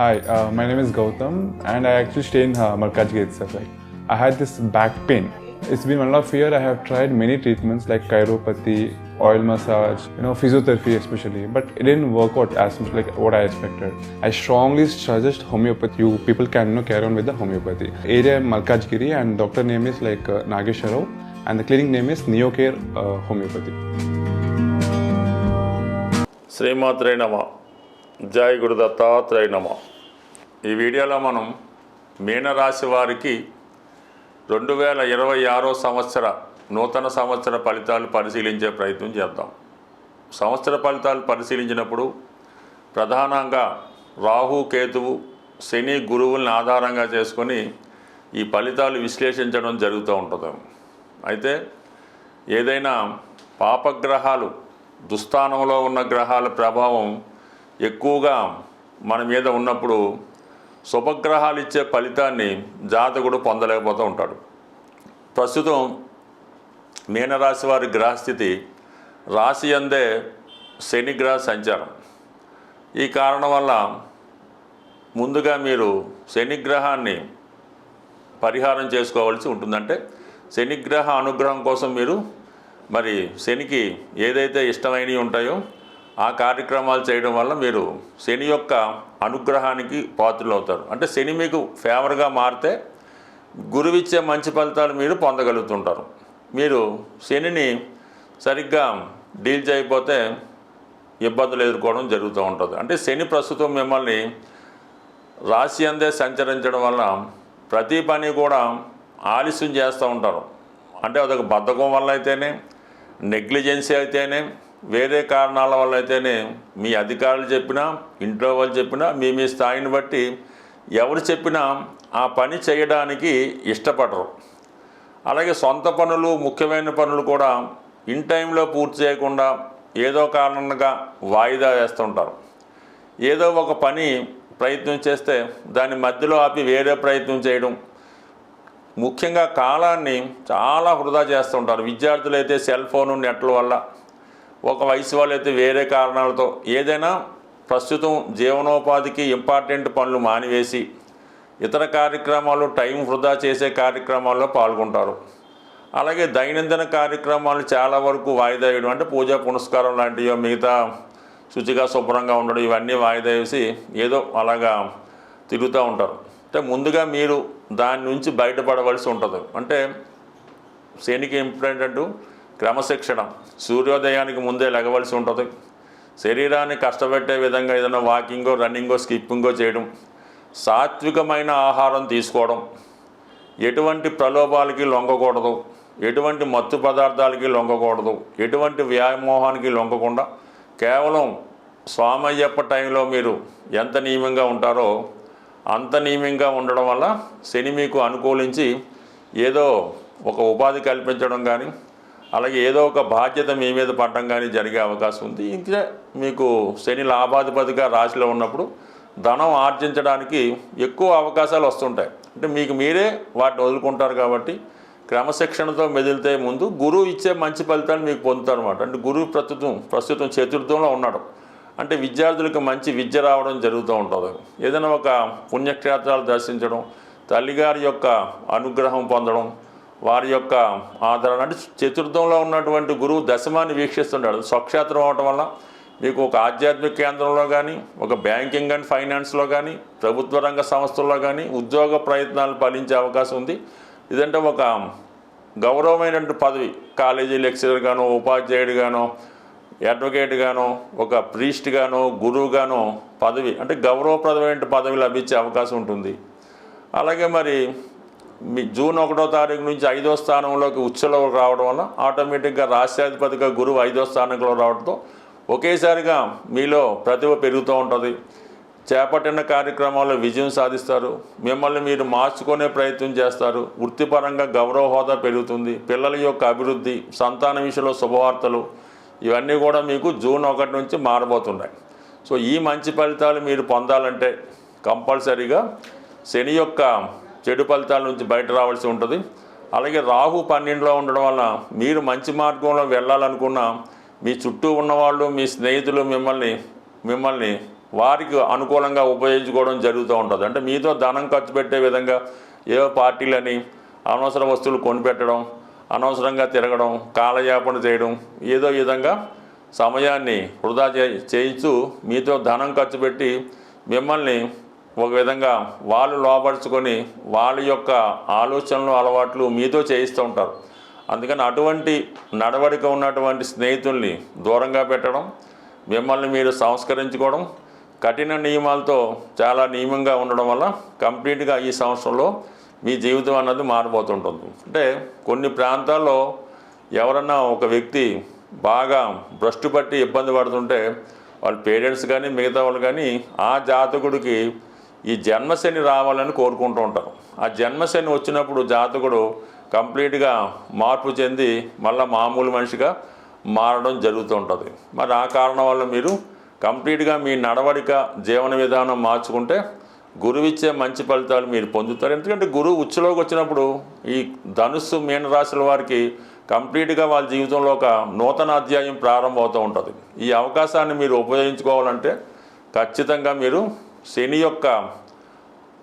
Hi, uh, my name is Gautam, and I actually stay in uh, Malkajgiri itself. Like, I had this back pain. It's been one of year. I have tried many treatments like chiropathy, oil massage, you know, physiotherapy especially, but it didn't work out as much like what I expected. I strongly suggest homeopathy. You people can you know, carry on with the homeopathy. Area Malkajgiri, and doctor name is like uh, Nagesharov, and the clinic name is Neocare uh, Homeopathy. శ్రీమాత్రే నమ జై గురు దత్తాత్రేయ నమ ఈ వీడియోలో మనం మీనరాశి వారికి రెండు వేల ఇరవై ఆరో సంవత్సర నూతన సంవత్సర ఫలితాలు పరిశీలించే ప్రయత్నం చేద్దాం. సంవత్సర ఫలితాలు పరిశీలించినప్పుడు ప్రధానంగా రాహు కేతువు శని గురువుల్ని ఆధారంగా చేసుకొని ఈ ఫలితాలు విశ్లేషించడం జరుగుతూ ఉంటుంది. అయితే ఏదైనా పాపగ్రహాలు దుస్థానంలో ఉన్న గ్రహాల ప్రభావం ఎక్కువగా మన మీద ఉన్నప్పుడు శుభగ్రహాలు ఇచ్చే ఫలితాన్ని జాతకుడు పొందలేకపోతూ ఉంటాడు. ప్రస్తుతం మీనరాశి వారి గ్రహస్థితి రాశి అందే శనిగ్రహ సంచారం. ఈ కారణం వల్ల ముందుగా మీరు శనిగ్రహాన్ని పరిహారం చేసుకోవాల్సి ఉంటుందంటే శనిగ్రహ అనుగ్రహం కోసం మీరు మరి శనికి ఏదైతే ఇష్టమైనవి ఉంటాయో ఆ కార్యక్రమాలు చేయడం వల్ల మీరు శని యొక్క అనుగ్రహానికి పాత్రలు అవుతారు అంటే శని మీకు ఫేవర్గా మారితే గురువిచ్చే మంచి ఫలితాలు మీరు పొందగలుగుతుంటారు. మీరు శనిని సరిగ్గా డీల్ చేయకపోతే ఇబ్బందులు ఎదుర్కోవడం జరుగుతూ ఉంటుంది. అంటే శని ప్రస్తుతం మిమ్మల్ని రాశి అందే సంచరించడం వల్ల ప్రతి పని కూడా ఆలస్యం చేస్తూ ఉంటారు. అంటే అదొక బద్ధకం వల్ల అయితేనే నెగ్లిజెన్సీ అయితేనే వేరే కారణాల వల్ల అయితేనే మీ అధికారులు చెప్పినా ఇంట్లో వాళ్ళు చెప్పినా మీ మీ స్థాయిని బట్టి ఎవరు చెప్పినా ఆ పని చేయడానికి ఇష్టపడరు. అలాగే సొంత పనులు ముఖ్యమైన పనులు కూడా ఇన్ టైంలో పూర్తి చేయకుండా ఏదో కారణంగా వాయిదా వేస్తుంటారు. ఏదో ఒక పని ప్రయత్నం చేస్తే దాని మధ్యలో ఆపి వేరే ప్రయత్నం చేయడం ముఖ్యంగా కాలాన్ని చాలా వృధా చేస్తుంటారు. విద్యార్థులు అయితే సెల్ ఫోను నెట్ల వల్ల ఒక వయసు వాళ్ళైతే వేరే కారణాలతో ఏదైనా ప్రస్తుతం జీవనోపాధికి ఇంపార్టెంట్ పనులు మానివేసి ఇతర కార్యక్రమాలు టైం వృధా చేసే కార్యక్రమాల్లో పాల్గొంటారు. అలాగే దైనందిన కార్యక్రమాలు చాలా వరకు వాయిదా వేయడం అంటే పూజా పునస్కారం లాంటివి మిగతా శుచిగా శుభ్రంగా ఉండడం ఇవన్నీ వాయిదా వేసి ఏదో అలాగా తిరుగుతూ ఉంటారు. అంటే ముందుగా మీరు దాని నుంచి బయటపడవలసి ఉంటుంది. అంటే శనికి ఇంపార్టెంట్ క్రమశిక్షణ. సూర్యోదయానికి ముందే లెగవలసి ఉంటుంది. శరీరాన్ని కష్టపెట్టే విధంగా ఏదైనా వాకింగో రన్నింగో స్కిప్పింగో చేయడం సాత్వికమైన ఆహారం తీసుకోవడం ఎటువంటి ప్రలోభాలకి లొంగకూడదు ఎటువంటి మత్తు పదార్థాలకి లొంగకూడదు ఎటువంటి వ్యామోహానికి లొంగకుండా కేవలం స్వామయ్యప్ప టైంలో మీరు ఎంత నియమంగా ఉంటారో అంత నియమంగా ఉండడం వల్ల శని మీకు అనుకూలించి ఏదో ఒక ఉపాధి కల్పించడం కానీ అలాగే ఏదో ఒక బాధ్యత మీ మీద పడడం కానీ జరిగే అవకాశం ఉంది. ఇంకా మీకు శని లాభాధిపతిగా రాశిలో ఉన్నప్పుడు ధనం ఆర్జించడానికి ఎక్కువ అవకాశాలు వస్తుంటాయి. అంటే మీకు మీరే వాటిని వదులుకుంటారు కాబట్టి క్రమశిక్షణతో మెదిలితే ముందు గురువు ఇచ్చే మంచి ఫలితాలు మీకు పొందుతారు అనమాట అంటే గురువు ప్రస్తుతం ప్రస్తుతం చతుర్థంలో ఉన్నాడు. అంటే విద్యార్థులకు మంచి విద్య రావడం జరుగుతూ ఉంటుంది. ఏదైనా ఒక పుణ్యక్షేత్రాలు దర్శించడం తల్లిగారి యొక్క అనుగ్రహం పొందడం వారి యొక్క ఆదరణ అంటే చతుర్థంలో ఉన్నటువంటి గురువు దశమాన్ని వీక్షిస్తుంటాడు. స్వక్షేత్రం అవటం వల్ల మీకు ఒక ఆధ్యాత్మిక కేంద్రంలో కానీ ఒక బ్యాంకింగ్ అండ్ ఫైనాన్స్లో కానీ ప్రభుత్వ రంగ సంస్థల్లో కానీ ఉద్యోగ ప్రయత్నాలు ఫలించే అవకాశం ఉంది. ఇదంటే ఒక గౌరవమైనటువంటి పదవి. కాలేజీ లెక్చరర్ గానో ఉపాధ్యాయుడు గానో అడ్వకేట్ గానో ఒక ప్రీస్ట్ గానో గురువు గానో పదవి అంటే గౌరవప్రదమైన పదవి లభించే అవకాశం ఉంటుంది. అలాగే మరి మీ జూన్ ఒకటో తారీఖు నుంచి ఐదో స్థానంలోకి ఉచ్చలో రావడం వల్ల ఆటోమేటిక్గా రాష్ట్రాధిపతిగా గురువు ఐదో స్థానంలో రావడంతో ఒకేసారిగా మీలో ప్రతిభ పెరుగుతూ ఉంటుంది. చేపట్టిన కార్యక్రమాల్లో విజయం సాధిస్తారు. మిమ్మల్ని మీరు మార్చుకునే ప్రయత్నం చేస్తారు. వృత్తిపరంగా గౌరవ హోదా పెరుగుతుంది. పిల్లల యొక్క అభివృద్ధి సంతాన విషయంలో శుభవార్తలు ఇవన్నీ కూడా మీకు జూన్ ఒకటి నుంచి మారబోతున్నాయి. సో ఈ మంచి ఫలితాలు మీరు పొందాలంటే కంపల్సరీగా శని యొక్క చెడు ఫలితాల నుంచి బయట రావాల్సి ఉంటుంది. అలాగే రాహు పన్నెండులో ఉండడం వల్ల మీరు మంచి మార్గంలో వెళ్ళాలనుకున్న మీ చుట్టూ ఉన్నవాళ్ళు మీ స్నేహితులు మిమ్మల్ని మిమ్మల్ని వారికి అనుకూలంగా ఉపయోగించుకోవడం జరుగుతూ ఉంటుంది. అంటే మీతో ధనం ఖర్చు పెట్టే విధంగా ఏవో పార్టీలని అనవసర వస్తువులు కొనిపెట్టడం అనవసరంగా తిరగడం కాలయాపన చేయడం ఏదో విధంగా సమయాన్ని వృధా చే చేయిస్తూ మీతో ధనం ఖర్చు పెట్టి మిమ్మల్ని ఒక విధంగా వాళ్ళు లోపరుచుకొని వాళ్ళ యొక్క ఆలోచనలు అలవాట్లు మీతో చేయిస్తూ ఉంటారు. అందుకని అటువంటి నడవడిక ఉన్నటువంటి స్నేహితుల్ని దూరంగా పెట్టడం మిమ్మల్ని మీరు సంస్కరించుకోవడం కఠిన నియమాలతో చాలా నియమంగా ఉండడం వల్ల కంప్లీట్గా ఈ సంవత్సరంలో మీ జీవితం అన్నది మారిపోతుంటుంది. అంటే కొన్ని ప్రాంతాల్లో ఎవరన్నా ఒక వ్యక్తి బాగా భ్రష్టు పట్టి ఇబ్బంది పడుతుంటే వాళ్ళ పేరెంట్స్ కానీ మిగతా వాళ్ళు కానీ ఆ జాతకుడికి ఈ జన్మశని రావాలని కోరుకుంటూ ఉంటారు. ఆ జన్మశని వచ్చినప్పుడు జాతకుడు కంప్లీట్గా మార్పు చెంది మళ్ళీ మామూలు మనిషిగా మారడం జరుగుతూ ఉంటుంది. మరి ఆ కారణం వల్ల మీరు కంప్లీట్గా మీ నడవడిక జీవన విధానం మార్చుకుంటే గురువిచ్చే మంచి ఫలితాలు మీరు పొందుతారు. ఎందుకంటే గురువు ఉచ్చులోకి వచ్చినప్పుడు ఈ ధనుస్సు మీనరాశుల వారికి కంప్లీట్గా వాళ్ళ జీవితంలో ఒక నూతన అధ్యాయం ప్రారంభమవుతూ ఉంటుంది. ఈ అవకాశాన్ని మీరు ఉపయోగించుకోవాలంటే ఖచ్చితంగా మీరు శని యొక్క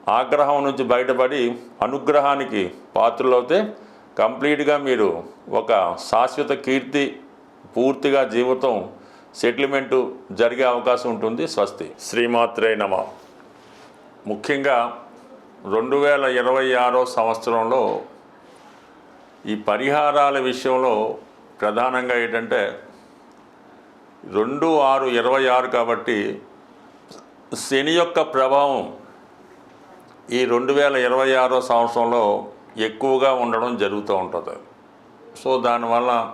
ఆగ్రహం నుంచి బయటపడి అనుగ్రహానికి పాత్రలవుతే కంప్లీట్గా మీరు ఒక శాశ్వత కీర్తి పూర్తిగా జీవితం సెటిల్మెంటు జరిగే అవకాశం ఉంటుంది స్వస్తి. శ్రీమాత్రే నమ. ముఖ్యంగా రెండు వేల ఇరవై ఆరో సంవత్సరంలో ఈ పరిహారాల విషయంలో ప్రధానంగా ఏంటంటే రెండు ఆరు ఇరవై ఆరు కాబట్టి శని యొక్క ప్రభావం ఈ రెండు వేల ఇరవై ఆరో సంవత్సరంలో ఎక్కువగా ఉండడం జరుగుతూ ఉంటుంది. సో దానివల్ల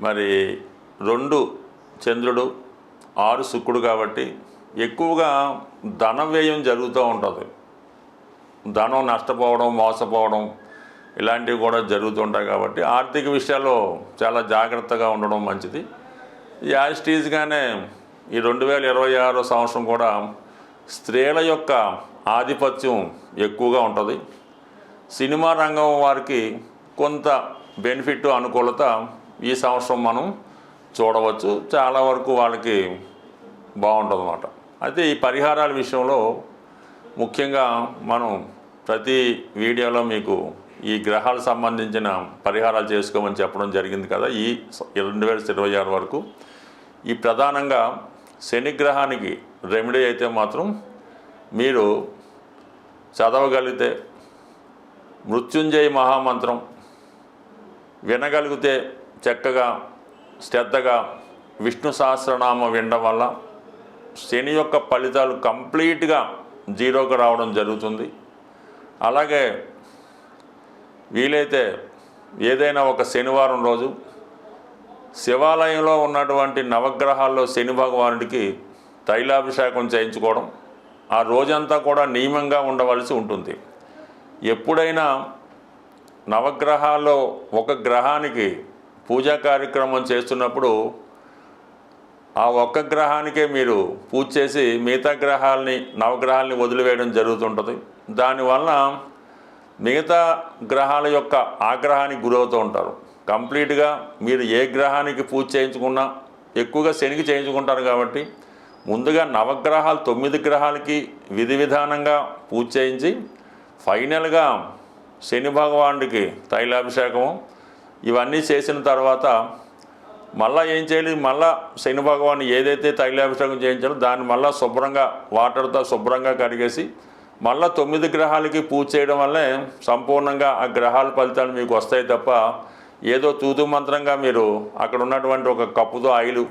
మరి రెండు చంద్రుడు ఆరు శుక్రుడు కాబట్టి ఎక్కువగా ధన వ్యయం జరుగుతూ ఉంటుంది. ధనం నష్టపోవడం మోసపోవడం ఇలాంటివి కూడా జరుగుతుంటాయి కాబట్టి ఆర్థిక విషయాల్లో చాలా జాగ్రత్తగా ఉండడం మంచిది. యాజిటీజ్గానే ఈ రెండు వేల ఇరవై ఆరో సంవత్సరం కూడా స్త్రీల యొక్క ఆధిపత్యం ఎక్కువగా ఉంటుంది. సినిమా రంగం వారికి కొంత బెనిఫిట్ అనుకూలత ఈ సంవత్సరం మనం చూడవచ్చు. చాలా వరకు వాళ్ళకి బాగుంటుంది అన్నమాట అయితే ఈ పరిహారాల విషయంలో ముఖ్యంగా మనం ప్రతి వీడియోలో మీకు ఈ గ్రహాలకు సంబంధించిన పరిహారాలు చేసుకోమని చెప్పడం జరిగింది కదా ఈ రెండు వేల ఇరవై ఆరు వరకు. ఈ ప్రధానంగా శని గ్రహానికి రెమెడీ అయితే మాత్రం మీరు చదవగలిగితే మృత్యుంజయ మహామంత్రం వినగలిగితే చక్కగా శ్రద్ధగా విష్ణు సహస్రనామం వినడం వల్ల శని యొక్క ఫలితాలు కంప్లీట్గా జీరోకి రావడం జరుగుతుంది. అలాగే వీలైతే ఏదైనా ఒక శనివారం రోజు శివాలయంలో ఉన్నటువంటి నవగ్రహాల్లో శని భగవానుడికి తైలాభిషేకం చేయించుకోవడం ఆ రోజంతా కూడా నియమంగా ఉండవలసి ఉంటుంది. ఎప్పుడైనా నవగ్రహాల్లో ఒక గ్రహానికి పూజా కార్యక్రమం చేస్తున్నప్పుడు ఆ ఒక్క గ్రహానికే మీరు పూజ చేసి మిగతా గ్రహాలని నవగ్రహాలని వదిలివేయడం జరుగుతుంటుంది. దానివల్ల మిగతా గ్రహాల యొక్క ఆగ్రహానికి గురవుతూ ఉంటారు. కంప్లీట్గా మీరు ఏ గ్రహానికి పూజ చేయించుకున్నా ఎక్కువగా శనికి చేయించుకుంటారు కాబట్టి ముందుగా నవగ్రహాలు తొమ్మిది గ్రహాలకి విధి విధానంగా పూజ చేయించి ఫైనల్గా శని భగవానుడికి తైలాభిషేకము ఇవన్నీ చేసిన తర్వాత మళ్ళా ఏం చేయాలి? మళ్ళా శని భగవాన్ ఏదైతే తైలాభిషేకం చేయించాలో దాన్ని మళ్ళీ శుభ్రంగా వాటర్తో శుభ్రంగా కడిగేసి మళ్ళా తొమ్మిది గ్రహాలకి పూజ చేయడం వల్లే సంపూర్ణంగా ఆ గ్రహాల ఫలితాలు మీకు వస్తాయి తప్ప ఏదో తూతు మంత్రంగా మీరు అక్కడ ఉన్నటువంటి ఒక కప్పుతో ఆయిలు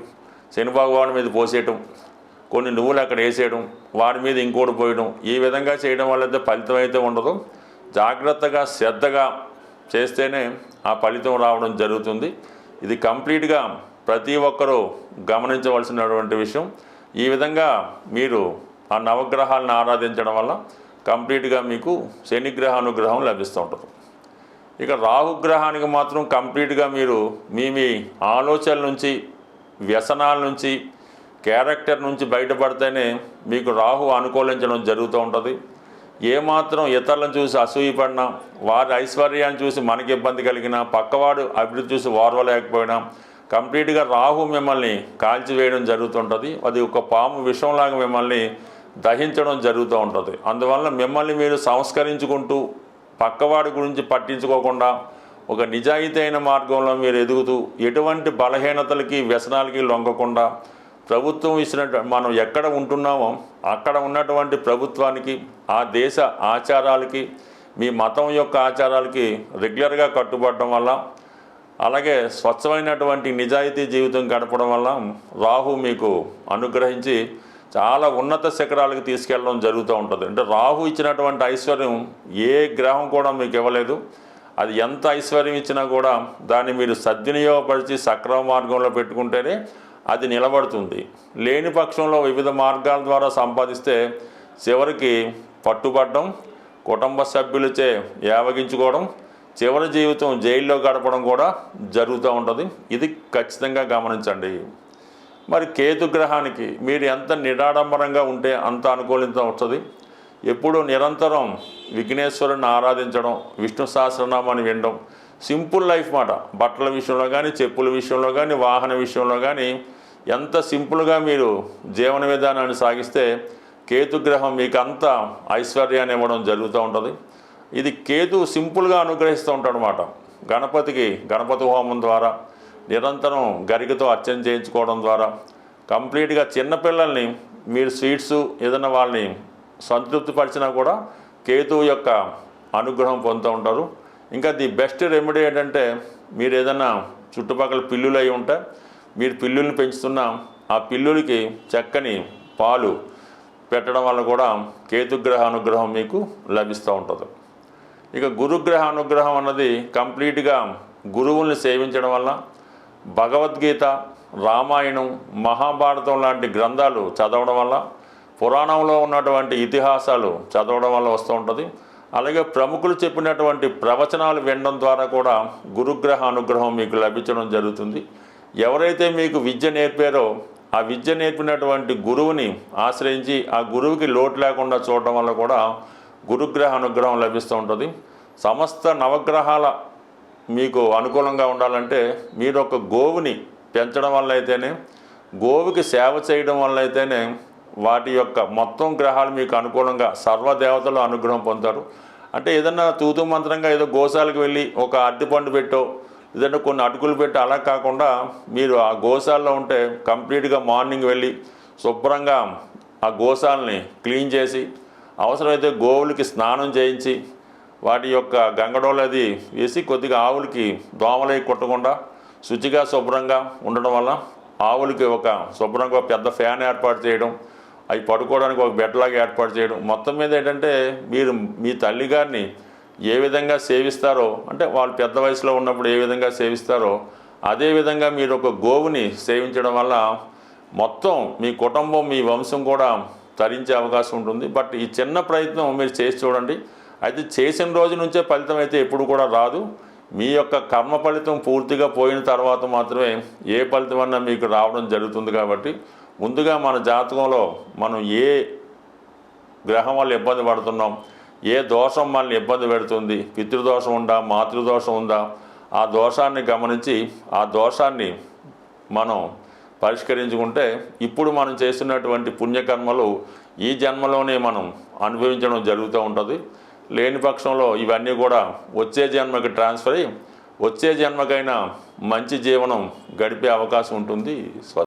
శని భగవాన్ మీద పోసేయటం కొన్ని నువ్వులు అక్కడ వేసేయడం వాడి మీద ఇంకోటి పోయడం ఈ విధంగా చేయడం వల్ల అయితే ఫలితం అయితే ఉండదు. జాగ్రత్తగా శ్రద్ధగా చేస్తేనే ఆ ఫలితం రావడం జరుగుతుంది. ఇది కంప్లీట్గా ప్రతి ఒక్కరూ గమనించవలసినటువంటి విషయం. ఈ విధంగా మీరు ఆ నవగ్రహాలను ఆరాధించడం వల్ల కంప్లీట్గా మీకు శనిగ్రహానుగ్రహం లభిస్తూ ఉంటుంది. ఇక రాహుగ్రహానికి మాత్రం కంప్లీట్గా మీరు మీ మీ ఆలోచనల నుంచి వ్యసనాల నుంచి క్యారెక్టర్ నుంచి బయటపడితేనే మీకు రాహు అనుకూలించడం జరుగుతూ ఉంటుంది. ఏమాత్రం ఇతరులను చూసి అసూయపడినా వారి ఐశ్వర్యాన్ని చూసి మనకి ఇబ్బంది కలిగినా పక్కవాడు అభివృద్ధి చూసి ఓర్వలేకపోయినా కంప్లీట్గా రాహు మిమ్మల్ని కాల్చివేయడం జరుగుతుంటుంది అది ఒక పాము విషంలాగా మిమ్మల్ని దహించడం జరుగుతూ ఉంటుంది. అందువల్ల మిమ్మల్ని మీరు సంస్కరించుకుంటూ పక్కవాడి గురించి పట్టించుకోకుండా ఒక నిజాయితీ అయిన మార్గంలో మీరు ఎదుగుతూ ఎటువంటి బలహీనతలకి వ్యసనాలకి లొంగకుండా ప్రభుత్వం ఇచ్చినట్టు మనం ఎక్కడ ఉంటున్నామో అక్కడ ఉన్నటువంటి ప్రభుత్వానికి ఆ దేశ ఆచారాలకి మీ మతం యొక్క ఆచారాలకి రెగ్యులర్గా కట్టుబడటం వల్ల అలాగే స్వచ్ఛమైనటువంటి నిజాయితీ జీవితం గడపడం వల్ల రాహు మీకు అనుగ్రహించి చాలా ఉన్నత శిఖరాలకు తీసుకెళ్ళడం జరుగుతూ ఉంటుంది. అంటే రాహు ఇచ్చినటువంటి ఐశ్వర్యం ఏ గ్రహం కూడా మీకు ఇవ్వలేదు. అది ఎంత ఐశ్వర్యం ఇచ్చినా కూడా దాన్ని మీరు సద్వినియోగపరిచి సక్రమ మార్గంలో పెట్టుకుంటేనే అది నిలబడుతుంది. లేని పక్షంలో వివిధ మార్గాల ద్వారా సంపాదిస్తే చివరికి పట్టుబడడం కుటుంబ సభ్యులచే యావగించుకోవడం చివరి జీవితం జైల్లో గడపడం కూడా జరుగుతూ ఉంటుంది. ఇది ఖచ్చితంగా గమనించండి. మరి కేతు గ్రహానికి మీరు ఎంత నిరాడంబరంగా ఉంటే అంత అనుకూలిత వస్తుంది. ఎప్పుడు నిరంతరం విఘ్నేశ్వరుని ఆరాధించడం విష్ణు సహస్రనామాన్ని వినడం సింపుల్ లైఫ్ మాట. బట్టల విషయంలో కానీ చెప్పుల విషయంలో కానీ వాహన విషయంలో కానీ ఎంత సింపుల్గా మీరు జీవన విధానాన్ని సాగిస్తే కేతు గ్రహం మీకు అంత ఐశ్వర్యాన్ని ఇవ్వడం జరుగుతూ ఉంటుంది. ఇది కేతు సింపుల్గా అనుగ్రహిస్తూ ఉంటాడు అనమాట గణపతికి గణపతి హోమం ద్వారా నిరంతరం గరికతో అర్చన చేయించుకోవడం ద్వారా కంప్లీట్గా చిన్నపిల్లల్ని మీరు స్వీట్స్ ఏదైనా వాళ్ళని సంతృప్తిపరిచినా కూడా కేతువు యొక్క అనుగ్రహం పొందుతూ ఉంటారు. ఇంకా ది బెస్ట్ రెమెడీ ఏంటంటే మీరు ఏదైనా చుట్టుపక్కల పిల్లులు అయి ఉంటే మీరు పిల్లుల్ని పెంచుతున్న ఆ పిల్లులకి చక్కని పాలు పెట్టడం వల్ల కూడా కేతుగ్రహ అనుగ్రహం మీకు లభిస్తూ ఉంటుంది. ఇక గురుగ్రహ అనుగ్రహం అన్నది కంప్లీట్గా గురువుల్ని సేవించడం వల్ల భగవద్గీత రామాయణం మహాభారతం లాంటి గ్రంథాలు చదవడం వల్ల పురాణంలో ఉన్నటువంటి ఇతిహాసాలు చదవడం వల్ల వస్తూ ఉంటుంది. అలాగే ప్రముఖులు చెప్పినటువంటి ప్రవచనాలు వినడం ద్వారా కూడా గురుగ్రహ అనుగ్రహం మీకు లభించడం జరుగుతుంది. ఎవరైతే మీకు విద్య నేర్పారో ఆ విద్య నేర్పినటువంటి గురువుని ఆశ్రయించి ఆ గురువుకి లోటు లేకుండా చూడడం వల్ల కూడా గురుగ్రహ అనుగ్రహం లభిస్తూ ఉంటుంది. సమస్త నవగ్రహాల మీకు అనుకూలంగా ఉండాలంటే మీరు ఒక గోవుని పెంచడం వల్ల అయితేనే గోవుకి సేవ చేయడం వల్ల అయితేనే వాటి యొక్క మొత్తం గ్రహాలు మీకు అనుకూలంగా సర్వదేవతలు అనుగ్రహం పొందుతారు. అంటే ఏదన్నా తూతు మంత్రంగా ఏదో గోశాలకు వెళ్ళి ఒక అరటిపండు పెట్టో లేదంటే కొన్ని అటుకులు పెట్టి అలా కాకుండా మీరు ఆ గోశాలలో ఉంటే కంప్లీట్గా మార్నింగ్ వెళ్ళి శుభ్రంగా ఆ గోశాలని క్లీన్ చేసి అవసరమైతే గోవులకి స్నానం చేయించి వాటి యొక్క గంగడోలు అది వేసి కొద్దిగా ఆవులకి దోమలై కొట్టకుండా శుచిగా శుభ్రంగా ఉండడం వల్ల ఆవులకి ఒక శుభ్రంగా పెద్ద ఫ్యాన్ ఏర్పాటు చేయడం అవి పడుకోవడానికి ఒక బెడ్లాగా ఏర్పాటు చేయడం. మొత్తం మీద ఏంటంటే మీరు మీ తల్లిగారిని ఏ విధంగా సేవిస్తారో అంటే వాళ్ళు పెద్ద వయసులో ఉన్నప్పుడు ఏ విధంగా సేవిస్తారో అదేవిధంగా మీరు ఒక గోవుని సేవించడం వల్ల మొత్తం మీ కుటుంబం మీ వంశం కూడా తరించే అవకాశం ఉంటుంది. బట్ ఈ చిన్న ప్రయత్నం మీరు చేసి చూడండి. అయితే చేసిన రోజు నుంచే ఫలితం అయితే ఎప్పుడు కూడా రాదు. మీ యొక్క కర్మ ఫలితం పూర్తిగా పోయిన తర్వాత మాత్రమే ఏ ఫలితం అన్నా మీకు రావడం జరుగుతుంది కాబట్టి ముందుగా మన జాతకంలో మనం ఏ గ్రహం వల్ల ఇబ్బంది పడుతున్నాం ఏ దోషం మనల్ని ఇబ్బంది పెడుతుంది పితృదోషం ఉందా మాతృదోషం ఉందా ఆ దోషాన్ని గమనించి ఆ దోషాన్ని మనం పరిష్కరించుకుంటే ఇప్పుడు మనం చేస్తున్నటువంటి పుణ్యకర్మలు ఈ జన్మలోనే మనం అనుభవించడం జరుగుతూ ఉంటుంది. లేని పక్షంలో ఇవన్నీ కూడా వచ్చే జన్మకి ట్రాన్స్ఫర్ అయ్యి వచ్చే జన్మకైనా మంచి జీవనం గడిపే అవకాశం ఉంటుంది.